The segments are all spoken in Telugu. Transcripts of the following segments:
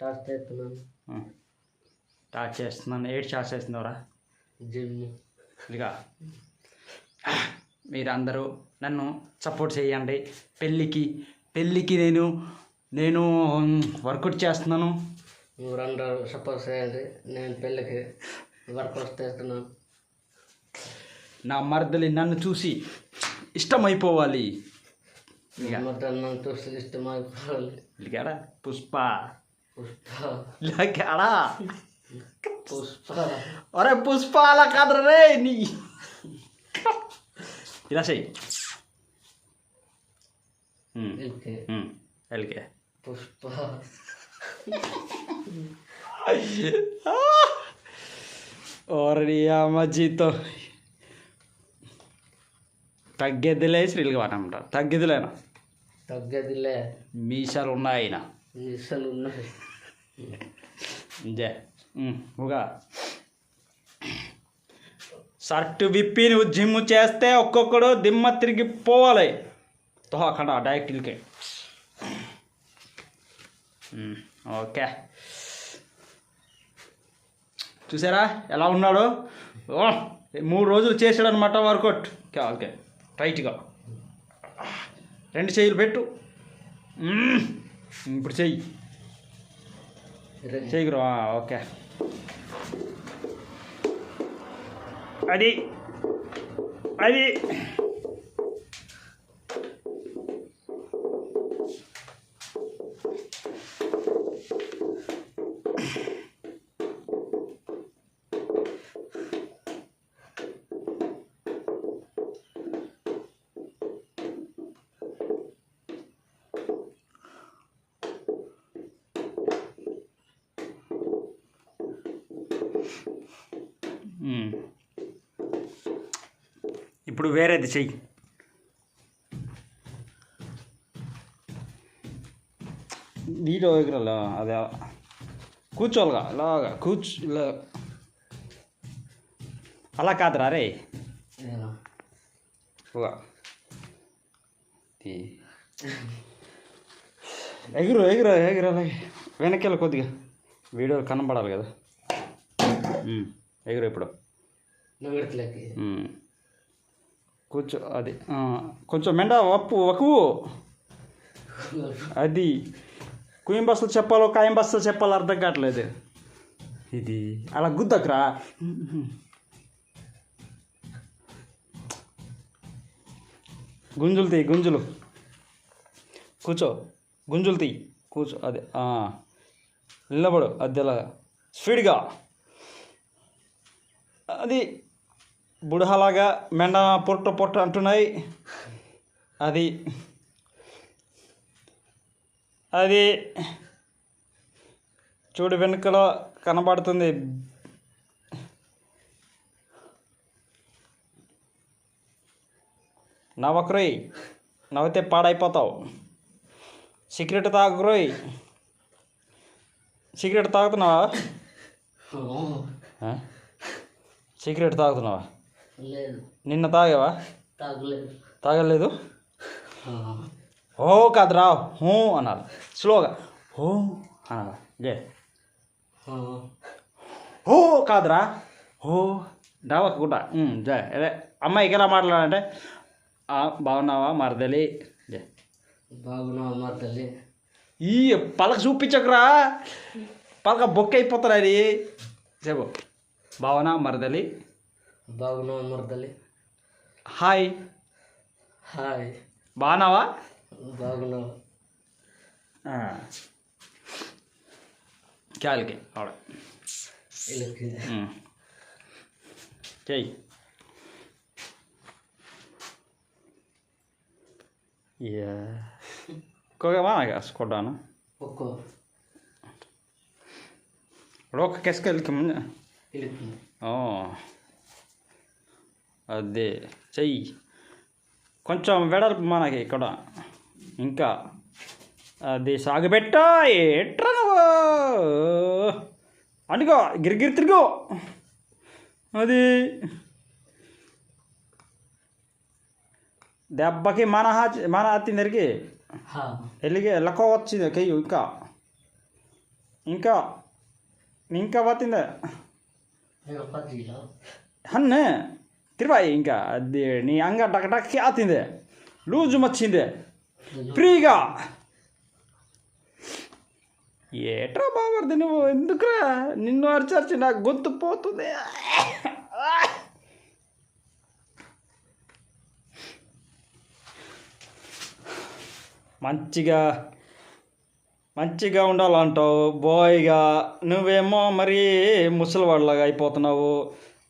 టార్చ్ చేస్తున్నాను. స్టార్ట్ చేస్తున్నాను. ఏడు స్టార్ట్ చేస్తున్నావురా? జిమ్. ఇక మీరందరూ నన్ను సపోర్ట్ చేయండి. పెళ్ళికి పెళ్ళికి నేను నేను వర్కౌట్ చేస్తున్నాను. రెండు సపోర్ట్ చేయండి నేను పెళ్ళికి వర్కౌట్ చేస్తున్నాను. నా మరదలి నన్ను చూసి ఇష్టమైపోవాలి. మొత్తం నన్ను చూసి ఇష్టమైపోవాలి. ఇలాగాడా పుష్ప పుష్ప ఇలాగాడా పుష్ప ఒరే పుష్ప అలా కాదు రే నీ ఇలా చెయ్యి ఉమ్, ఎల్కే ఉమ్, ఎల్కే పుష్ప ఓరి అమ్మజీతో తగ్గేదిలే శ్రీలుగా వాటమాట తగ్గేదిలేనా తగ్గదిలే. మీసాలు ఉన్నాయి ఆయన మిషన్లు ఉన్నాయి జే ఉగా. షర్ట్ విప్పి నువ్వు జిమ్ చేస్తే ఒక్కొక్కడు దిమ్మ తిరిగి పోవాలి. తో అక్కడ డైరెక్ట్ ఇల్కే. ఓకే. చూసారా? ఎలా ఉన్నాడు? ఓ, మూడు రోజులు చేసాడు అనమాట వర్కౌట్. Okay okay. టైట్గా. రెండు చెయ్యిలు పెట్టు మ్మ్. ఇప్పుడు చెయ్యి రే- చెయ్యి గురు ఓకే అది అది ఇప్పుడు వేరేది చెయ్యి. నీలో ఎగరాల? అదే. కూర్చోవాలిగా. ఇలాగా. కూర్చో ఇలా. అలా కాదురా రే. ఎగురు ఎగురు ఎగురు అలాగే వెనకెళ్ళ కొద్దిగా. వీడియో కనబడాలి కదా. ఎగురు ఇప్పుడు. కొంచెం కూర్చో అది కొంచెం మెండ వప్పు వకువు అది. కుయం బస్సులు చెప్పాలో కాయం బస్సులు చెప్పాలో అర్థం కావట్లేదు. ఇది అలా గుద్దకురా. గుంజులు తీయి గుంజులు. కూర్చో గుంజులు తీయి. కూర్చో అదే నిలబడు నిలబడు అద్దెలా స్పీడ్గా. అది బుడహలాగా మెండ పొట్ట పొట్ట అంటున్నాయి. అది అది చూడు వెనుకలో కనబడుతుంది. నవ్వకురోయ్ నవ్వితే పాడైపోతావు. సిగరెట్ తాగురోయ్ సిగరెట్ తాగుతున్నావా? సిగరెట్ తాగుతున్నావా? నిన్న తాగావా? తాగలేదు. తాగలేదు? ఓ కాదురా హూ అనాలి. స్లోగా హో అనాలి. జే ఓ కాదురా ఓ డావకు కూడా జే. అదే అమ్మాయికి ఎలా మాట్లాడాలంటే "ఆ, బాగున్నావా మరదలి? జే బాగున్నావు మా తల్లి ఈ పలక చూపించకురా. పలక బొక్క అయిపోతారు అది చెప్పు. బావనా మరదలి? బాగున్నావు మా తల్లి హాయ్ హాయ్ బాగున్నావా బాగున్నావు క్యాల్కి ఆవిడ వీళ్ళకి చెయ్యి యా కోగమా స్కొడ్డాను ఒక్కో రోక కెసుకెళ్ళకి ముందు వీళ్ళకి ఓ అదే చెయ్యి కొంచెం వెడల్పు మనకి ఇక్కడ ఇంకా అది సాగుబెట్టా ఎట్రా నువ్వు అనుకో గిరిగిరి తిరుగు అది దెబ్బకి మన మన తిందరికి ఎల్లిగి ఎల్లకో వచ్చింది కెయ్యి ఇంకా ఇంకా ఇంకా పత్తిందే అన్నే తిరువా ఇంకా నీ అంగ డక్ డక్కి ఆతింది. లూజు మచ్చిందే. ఫ్రీగా. ఏట్రా బాబర్ది నువ్వు? ఎందుకురా? నిన్ను అరిచర్చి నాకు గొంతు పోతుంది. మంచిగా మంచిగా ఉండాలంటావు. బాయ్గా. నువ్వేమో మరీ ముసలివాళ్ళగా అయిపోతున్నావు.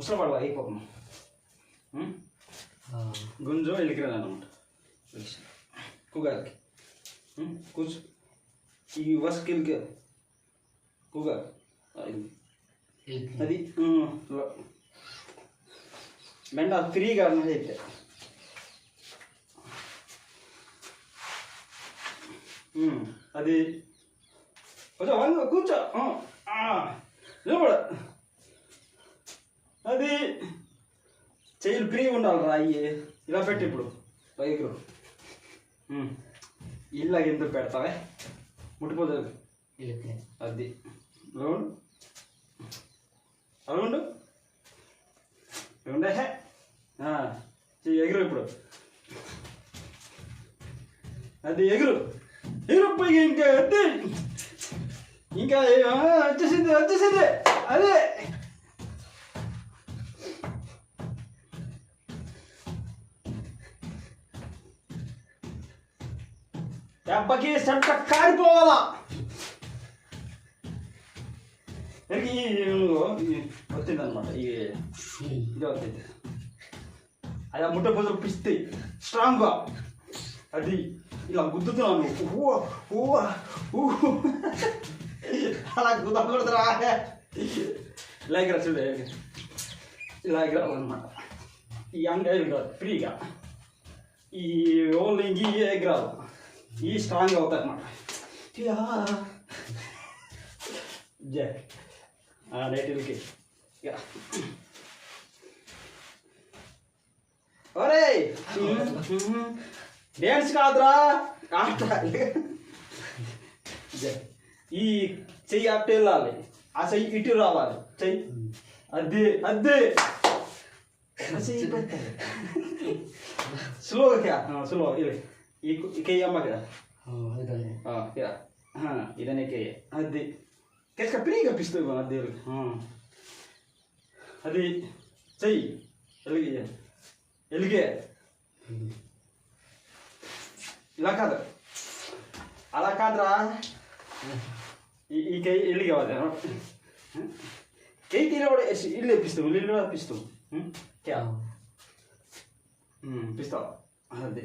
ముసలివాడు ఉం? గుంజు వెళ్ళికిరాను అనమాట కుగారికి కూర్చో. ఈ వస్కిల్కి కుగా. అది మెండ ఫ్రీగా అన్నది అయితే అది. కొంచెం కూర్చో. నిలబడ. అది చెయ్యిలు ఫ్రీ ఉండాలి రాయి ఇలా పెట్టి ఇప్పుడు. పైకి ఇలా ఎందుకు పెడతావే? ముట్టిపోతుంది అది. అవును అవును రౌండ్. రౌండ్. ఎగురు ఇప్పుడు. అది ఎగురు. ఎగురు ఇంకా ఇంకా ఇంకా వచ్చేసింది వచ్చేసింది. అదే. దెబ్బకి సెంట కారిపోవాలా ఎరికి వచ్చిందనమాట ఈ ఇది వచ్చింది అది ఆ ముట్ట బదులు పిస్తే. స్ట్రాంగ్గా అది ఇలా గుద్దుతున్నాను ఊ ఊ ఊ. అలా గుద్దకూడదురా. ఇలా ఎగర చూడు. ఇలా అనమాట ఈ అంగ ఫ్రీగా. ఈ ఓన్లీ ఈ ఎగరాలి ఈ స్ట్రాంగ్ అవుతాయి అన్నమాట. జై. ఇక ఒరే డ్యాన్స్ కాదురా. ఆట. ఈ చెయ్యి అట్టు వెళ్ళాలి. ఆ చెయ్యి ఇటు రావాలి. చెయ్యి. అదే అదే స్లోగా స్లో ఇది ఇకేయమ్మ కదా ఇరా ಇದನ್ನೇ ಕೈ ಅದೇ ಕೆಲಸ ಕಪ್ಪಿನ ಈಗ ಕಪ್ಪಿಸ್ತೀವಿ ಬಾ ದೇವ್ರಿಗೆ ಹಾಂ ಅದೇ ಸೈ ಎಲ್ಲಿಗೆ ಎಲ್ಲಿಗೆ ಇಲಾಕಾದ್ರ ಅಲಾಕಾದ್ರ ಈ ಕೈ ಎಲ್ಲಿಗೆ ಅವಾದ ಕೈ ತೀರ ಒಡೆ ಎಷ್ಟು ಇಲ್ಲಿ ಎಪ್ಪಿಸ್ತು ಇಲ್ಲಿ ಎಪ್ಪಿಸ್ತು ಹ್ಞೂ ಕ್ಯಾ ಹ್ಞೂ ಪಿಸ್ತಾವ ಅದೇ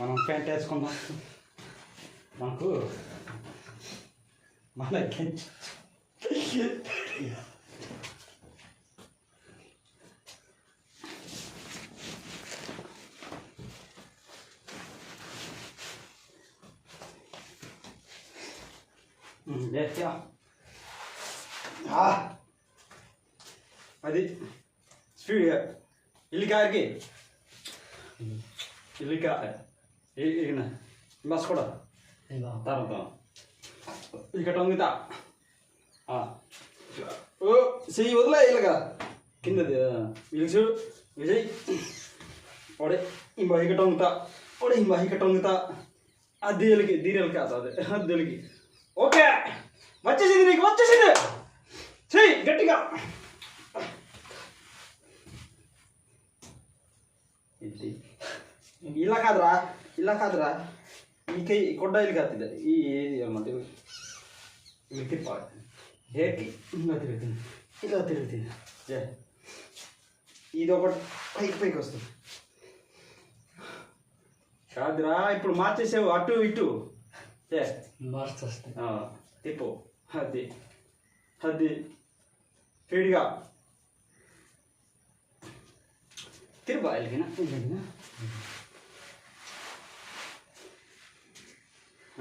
మనం ప్యాంట్ వేసుకుందాం. మనకు మన లేచా అది స్పీడ్ ఇల్లికాయకి ఇల్లికాయ ಈಗ ಬಸ್ ಕೊಡ ತರದ ಈಗ ಟೊಂಗಿತ ಹಾಂ ಓ ಸಿಹಿ ಬದಲ ಇಲ್ಲಗ ಕಿಂದದ ಇಳಿಸು ವಿಜಯ್ ಒಡೆ ಹಿಂಬ ಹೀಗೆ ಟೊಂಗಿತ ಒಡೆ ಹಿಂಬ ಹೀಗೆ ಟೊಂಗಿತ ಅದು ಎಲ್ಲಿಗೆ ದೀರಲ್ಕೆ ಅದ ಅದೇ ಅದು ಎಲ್ಲಿಗೆ ಓಕೆ వచ్చేసింది నీకు వచ్చేసింది చెయ్యి గట్టిగా ఇది ఇలా కాదురా ఈ కై కొడ్డ ఇల్లు కాదు ఈ ఏది అనమాట ఇవి ఇవి తిప్పాలి హేర్కి ఇలా తిరుగుతుంది ఇలా తిరుగుతుంది జే ఇది ఒకటి పైకి పైకి వస్తుంది కాదురా ఇప్పుడు మార్చేసావు అటు ఇటు ఏ మస్తు వస్తాయి ఆ, తిప్పు అది అది స్పీడ్గా తిరుగు ఎలిగిన ఎలిగిన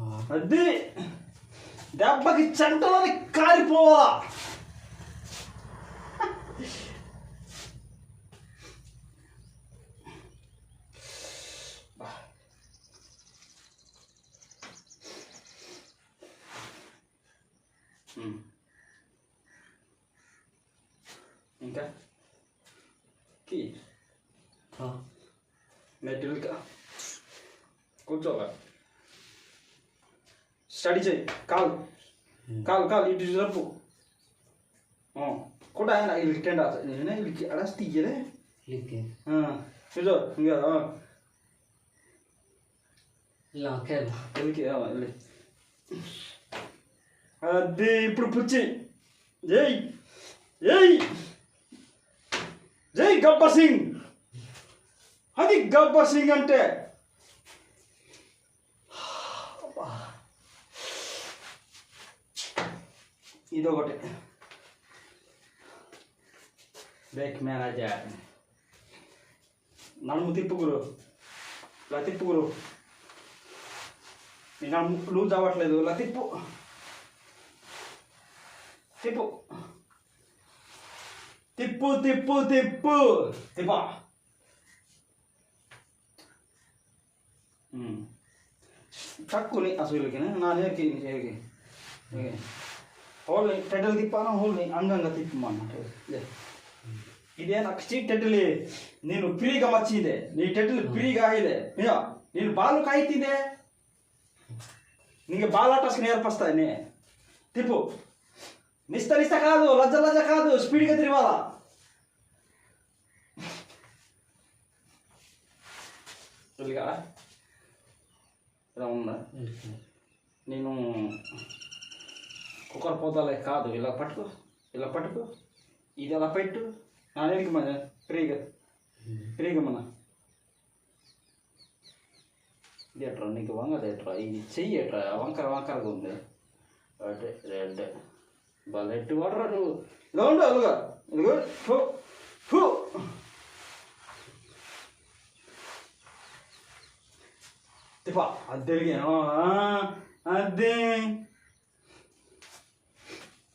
అది దెబ్బకి చెంటలని కారిపోవాలా. ఇంకా? కీ? మెటీరియల్గా కూర్చోగా స్టడీ చేయి కాలు కాలు కాలు ఇటు జరుపు కూడా ఆయన వీళ్ళకి టెండ్ నేను వీళ్ళకి అడాసి తీయలే లిక్కి చూసో ఇంకా ఇలా కేలా వీళ్ళకి వెళ్ళి అది ఇప్పుడు పుచ్చి జై జై జై గబ్బర్ సింగ్ అది గబ్బర్ సింగ్ అంటే ఇదొకటి. Break manager. నడుము తిప్పు గురు. ఇలా గురు. నడుము లూజ్ అవ్వట్లేదు ఇలా తిప్పు. తిప్పు. తిప్పు తిప్పు తిప్పు. తిప్ప. తక్కువని అసలుకి నా నేర్కి ಹೋಗ್ಲಿ ಟೆಟಲ್ ದಿಪ್ಪಾನ ಹೋಗ್ಲಿ ಹಂಗಂಗ ತಿಪ್ಪ ಮಾಡಿ ಇದೇನು ಅಕ್ಷಿ ಟೆಟಲಿ ನೀನು ಪ್ರೀಗ ಮಚ್ಚಿದೆ ನೀ ಟೆಟಲ್ ಪ್ರೀಗ ಆಗಿದೆ ನಿಜ ನೀನು ಬಾಲು ಕಾಯ್ತಿದೆ ನಿಂಗೆ ಬಾಲಾಟಸ್ ನೇರ್ಪಸ್ತಾನೆ ತಿಪ್ಪು ನಿಸ್ತ ನಿಸ್ತ ಕಾದು ಲಜ್ಜ ಲಜ್ಜ ಕಾದು ಸ್ಪೀಡ್ಗೆ ತಿರುವಾಲ ಈಗ ನೀನು కుక్కర్ పోతాలే కాదు ఇలా పట్టుకో ఇలా పట్టుకో ఇది అలా పెట్టు నానేనికి మన ఫ్రీగా ఫ్రీగా మన ఇది ఎట్రా నీకు వంగదు ఎట్రా ఇది చెయ్యి ఎట్రా వంకర వంకరగా ఉంది అదే రెడ్ బలెట్టు వాడరా నువ్వు ఇలా ఉండు అలుగా ఇదిగో తిప్ప అది తిరిగి అదే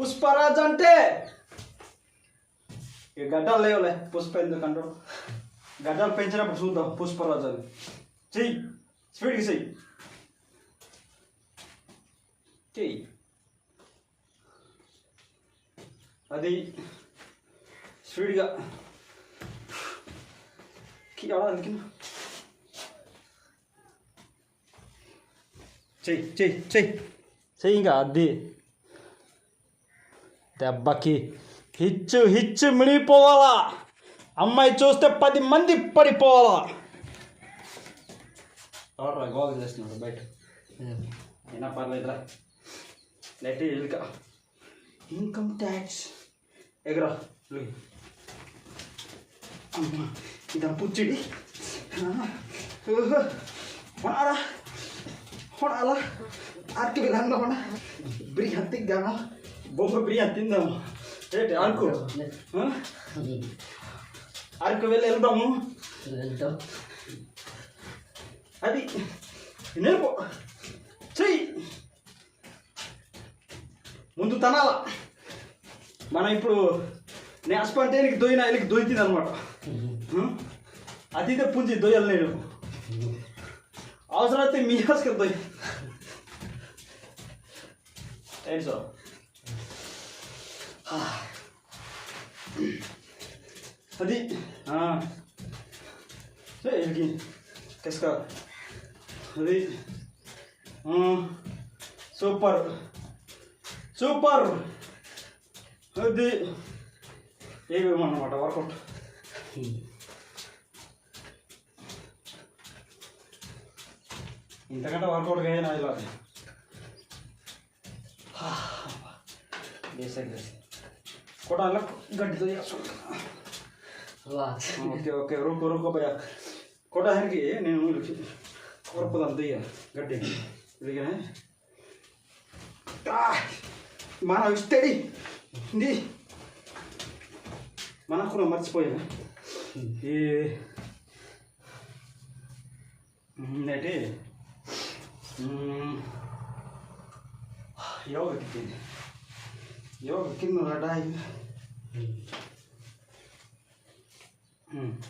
పుష్పరాజ్ అంటే? ఇక గడ్డలు లేవులే పుష్ప ఎందుకంటారు గడ్డలు పెంచినప్పుడు చూద్దాం పుష్పరాజు అని. చెయ్యి స్పీడ్కి చెయ్యి. చెయ్యి. అది స్పీడ్గా. చెయ్యి చెయ్యి చెయ్యి. చెయ్యి ఇంకా అది. దెబ్బకి హిచ్చు హిచ్చు మిడిపోవాలా అమ్మాయి చూస్తే పది మంది పడిపోవాలా ఎవరు గోగ చేస్తున్నాడు బయట అయినా పర్లేదురా లెట్ ఎలుక ఇన్కమ్ ట్యాక్స్ ఎగరా అమ్మా ఇదా పుచ్చిడి ಹೊಣಾರ ಹೊಣಾಲ ಆರ್ಕೆ ಬಿಲ್ಲ ಹೊಣ ಬಿರಿ ಹತ್ತಿದ್ದಾನ బొమ్మ బియ్యం తిందాం. ఏంటి అరకు అరకు వెళ్ళి వెళ్దాము. వెళ్తాం అది నేర్పు. చెయ్యి. ముందు తనాల. మనం ఇప్పుడు నేస్ప అంటే నీకు దొయ్యిన ఆయనకి దొయ్యింది అనమాట అతిథి పుంజి దొయ్యలు నేను. అవసరమైతే మీ హాస్కి దొయ్యి. ఏంటి సార్? అది వీళ్ళకి తెస్కా అది సూపర్ సూపర్ అది ఏమేమన్నమాట వర్కౌట్ ఇంతకంటే వర్కౌట్ అయ్యా ఇలా బేసిక్ కూడా అలా గడ్డితో వా ఓకే ఓకే రుకో రుకో భయ కొట్టడానికి నేను కొరపదాం దయ్య గడ్డి. ఇదిగానే. మన ఇస్తడి ఇది మనకు మర్చిపోయాను ఈ నేటి యోగ యోగ కింద రడాయి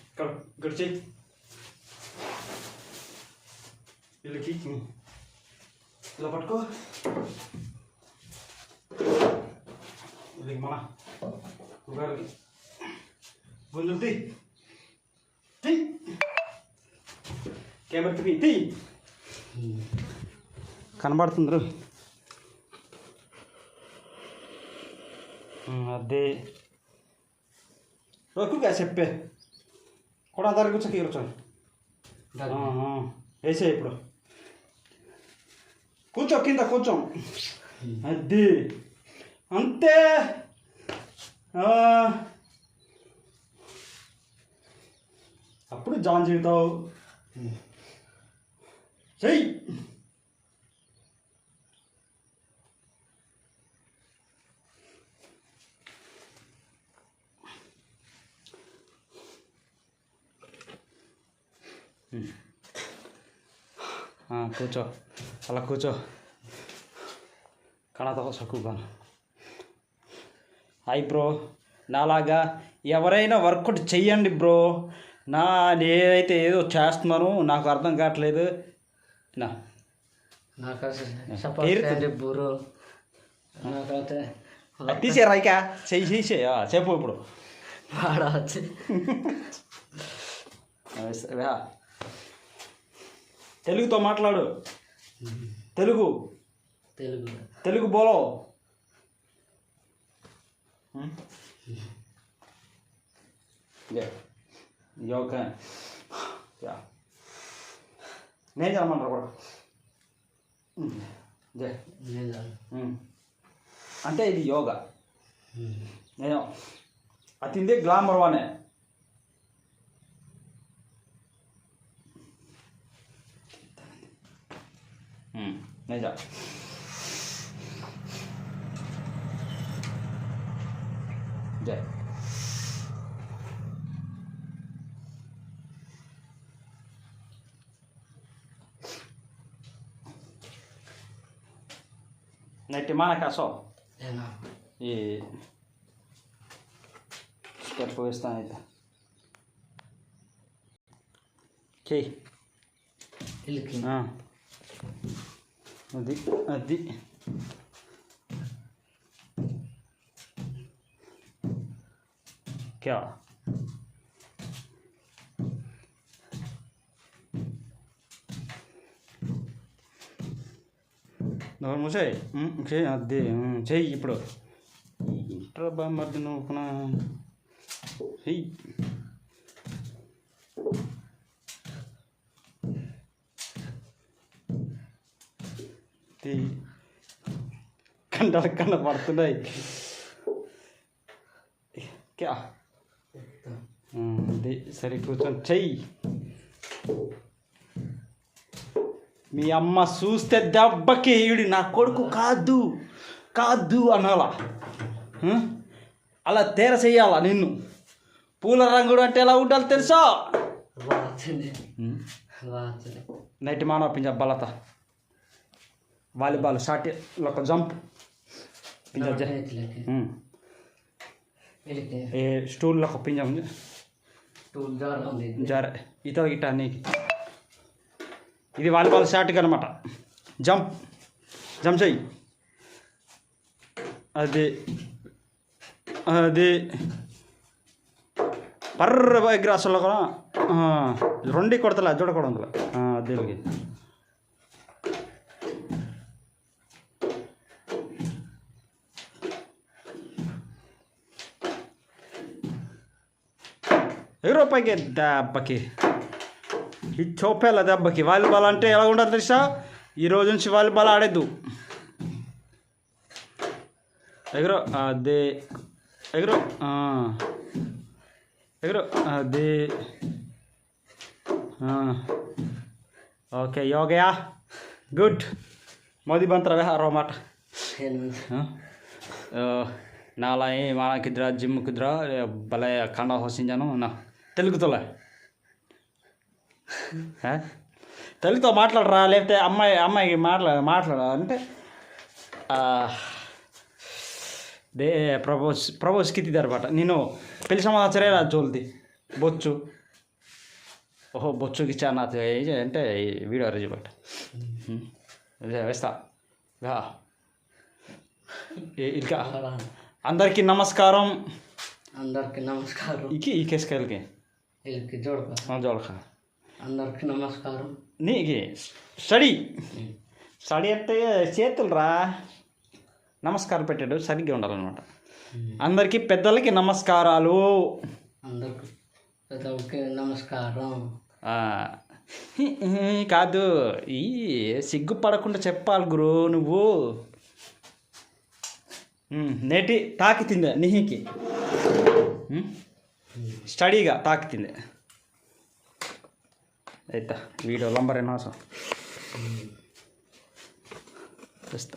ఇక్కడ ఇక్కడ చెయ్యి వీళ్ళకి ఇలా పట్టుకో వీళ్ళకి మన ఉగాడికి గుంజులు తీ తీ కెమెరా తీ తీ కనబడుతుంది రో. ఉమ్, అదే. రొక్కుగా చెప్పే. కూడా దారి కూర్చోకి కూర్చోండి వేసే ఇప్పుడు. కూర్చో కింద కూర్చో. అది. అంతే. అప్పుడు జాన్ చేస్తావు చెయ్యి. కూర్చో అలా కూర్చో కణతో చక్కుగా హాయ్ బ్రో నాలాగా ఎవరైనా వర్కౌట్ చెయ్యండి బ్రో నా నేనైతే ఏదో చేస్తున్నాను నాకు అర్థం కావట్లేదు. నా. తీసేరా ఇక చెయ్యి చేసే చెప్పు ఇప్పుడు. వాడ వచ్చి. రా. తెలుగుతో మాట్లాడు. తెలుగు. తెలుగు. తెలుగు బోలో. యోగా యా. నేను చేయమంటారు కూడా. అంటే ఇది యోగా. నేను అతిందే గ్లామర్ వానే. ನಿಜ ಜೈ ನೈಟಿ ಮಾಡಕ್ಕೆ ಸೊ ಈ ಸ್ಟೆಪ್ ವೇಸ್ತಾನ ಐತೆ ಕೇ ಇಲ್ಲಿ ಹಾಂ అది అది క్యా నోరు మూసాయి చెయ్యి అదే ఉమ్, చెయ్యి ఇప్పుడు ఇంటర్ బామ్మర్ది నువ్వు పునః చెయ్యి తీ కండలు కన్న పడుతున్నాయి. క్యా? అది సరే కూర్చొని చెయ్యి. మీ అమ్మ చూస్తే దెబ్బకి ఈడి నా కొడుకు కాదు కాదు అనాల? అలా తేర చెయ్యాలా నిన్ను? పూల రంగుడు అంటే ఎలా ఉండాలి తెలుసా? నైట్ మానవ పింజ బలత. వాలీబాల్ షాట్ ఒక జంప్. ఏ స్టూల్లో ఒక పింజ జార్ ఇతర గిట్ట నీకు ఇది వాలీబాల్ షాట్కి అనమాట జంప్. జంప్ చెయ్యి. అది. అది. పర్ర ఎగ్ర అసలు కూడా రెండు కొడతలే జోడ కూడా ఉందిలే రూపాయికి దెబ్బకి ఈ చోపేల దెబ్బకి వాలీబాల్ అంటే ఎలా ఉంటుంది తెలుసా ఈ రోజు నుంచి వాలీబాల్ ఆడేద్దు ఎగురు అదే ఎగురు ఆ. ఎగురు అదే ఆ. ఓకే యోగయా గుడ్ ಮೋದಿ ಬಂತಾರವೆ ಆರೋ ಮಾಟ ಏನು ನಾಳೆ ಮಾಡಾಕಿದ್ರ ಜಿಮ್ಕಿದ್ರ ಬಲೆ ಕಂಡ ಹೊಸಿಂಜಾನು నా తెలుగుతోలే? తెలుగుతో మాట్లాడరా? లేకపోతే అమ్మాయి అమ్మాయికి మాట్లా మాట్లాడ అంటే దే ప్రపోజ్ ప్రపోజ్ కిತ್ತಿదారన్నమాట నేను పెళ్ళి సమాచారే జోల్ది. బొచ్చు. ఓహో బొచ్చుకి ఇచ్చా నాకు అంటే ఈ వీడియో అరేంజ్ బట్ వేస్తా. ఇంకా అందరికీ నమస్కారం. అందరికి నమస్కారం. ఇకి ఈ కేసుకెళ్ళకి వీళ్ళకి చూడక జోడక అందరికి నమస్కారం. నీకి స్టడీ. స్టడీ అంటే చేతులు రా నమస్కారం పెట్టాడు సరిగ్గా ఉండాలన్నమాట. అందరికీ పెద్దలకి నమస్కారాలు. అందరికి పెద్దలకి నమస్కారం. కాదు ఈ సిగ్గుపడకుండా చెప్పాలి గురు నువ్వు. నేటి తాకితిందే నిహికి ఉమ్, ಸ್ಟಡಿಗ ತಾಕ್ತೀನಿ ಆಯಿತಾ? ವೀಡಿಯೋ ಲಂಬರೇನು ಹೊಸ? ಅಷ್ಟ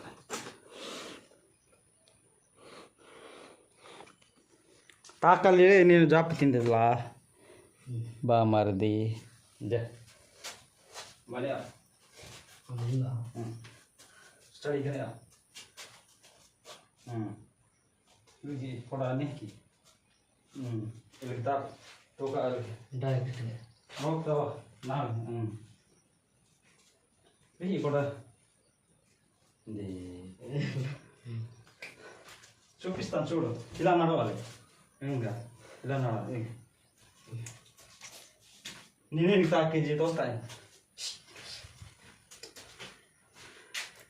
ತಾಕಲ್ಲಿ ನೀನು ಜಾಪ್ ತಿಂದಿಲ್ಲ ಬಾ ಮರದಿ. ಜ. ಸ್ಟಡಿ ಹ್ಞೂ ಕೊಡ ನೆಕ್ಕಿ. ಹ್ಞೂ Irtar, toka al. Direct. Mau tahu? Nah, hmm. Ini kota. Di. చూపిస్తాను చూడు ఇలా నడవాలి ఇంకా ఇలా నడవాలి నేనే నీకు తాకేజీ తోస్తాయి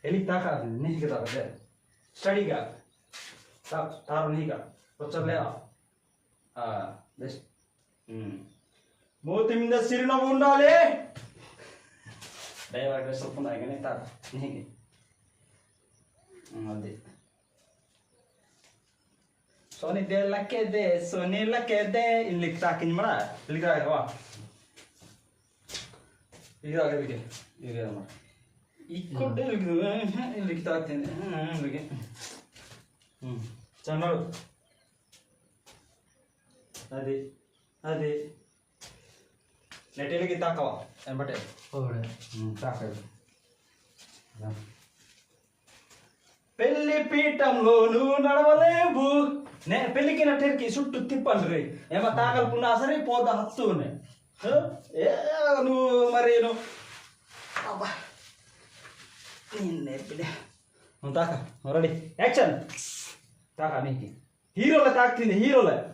ఎలికి తాకాలి నీకు తాకదే స్టడీగా తారు నీగా వచ్చలేదా బెస్ట్ మూతి మీద చిరునవ్వు ఉండాలి దయవాడి సొప్పు కానీ తా నీకు అది సోని దే లక్కేదే సోని లక్కేదే ఇల్లికి తాకింది మడ ఇల్లికి రాగవా ఇల్లికి రాగ ఇల్లికి ఇల్లికి రామా ఇక్కడ ఇల్లికి ఇల్లికి తాకింది ఇల్లికి చెన్నాడు అది అది. నెటిల్కి తాకవా ఎంబటే తాకదు పెళ్ళి పీఠంలో నువ్వు నడవలేవు. నే పెళ్ళికి నట్టేరికి చుట్టూ తిప్పండి రే. ఏమో తాగలుకున్నా సరే పోతా హత్తునే. ఏ నువ్వు మరి నువ్వు నిన్నే పిల్లే. తాక రెడీ. యాక్షన్. తాక నీకు. హీరోలే తాకుతుంది హీరోలే.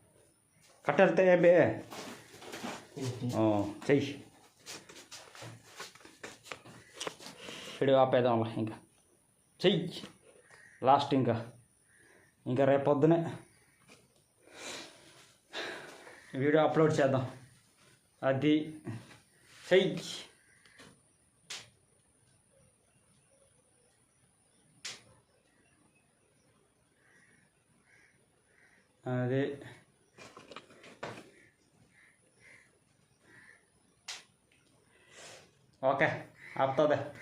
కట్టెళ్తే ఏం బే ఓ, చెయ్యి వీడియో ఆపేద్దాం ఇంకా చెయ్యి లాస్ట్ ఇంకా ఇంకా రేపు పొద్దునే వీడియో అప్లోడ్ చేద్దాం అది చెయ్యి అదే Okay, up to that.